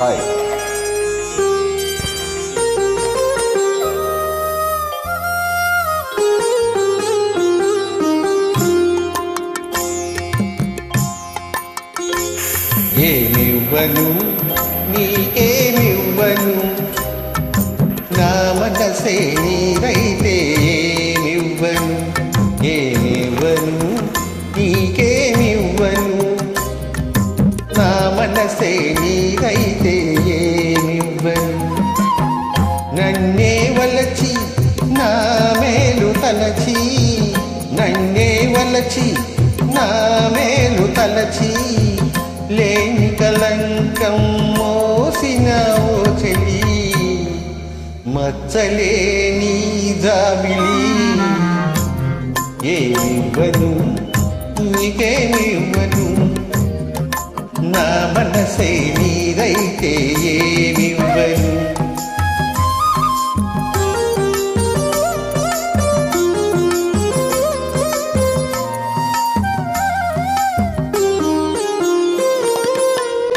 Hi ఏమివ్వను నీకేమివ్వను నా మనసే నీరైతే ఏమివ్వను ఏమివ్వను నీకేమివ్వను నా మనసే నీ నన్నే వలచి నా మేలు తలచి లేని కలంకం మోసిన ఓ చెలి మచ్చలేని జాబిలి ఏమివ్వను నీకేమివ్వను నా మనసే నీదైతే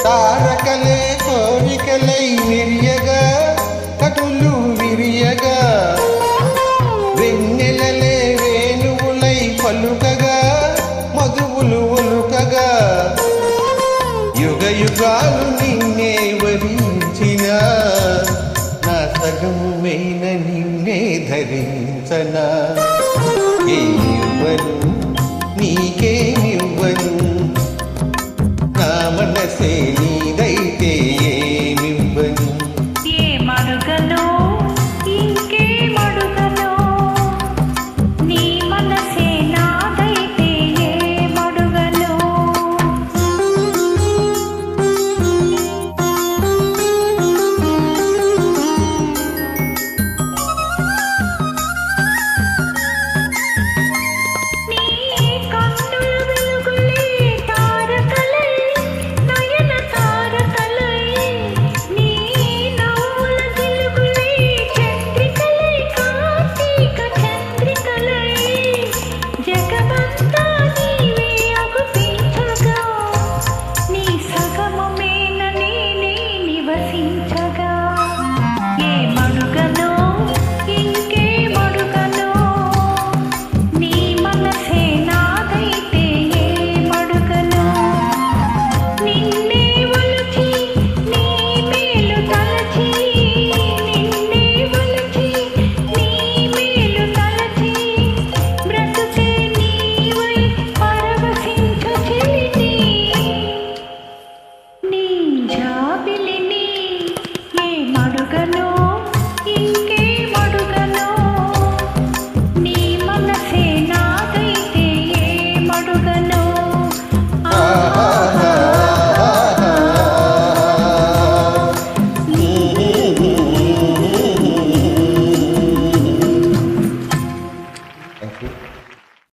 తారకలే కోరికలై విరియగా కటులు విరియగా. వెన్నెలలే వేణువులై పలుకగా మధువులు ఒలుకగా. యుగ యుగాలు నిన్నే వరించిన నా సగమైన నిన్నే ధరించనా. ఏవను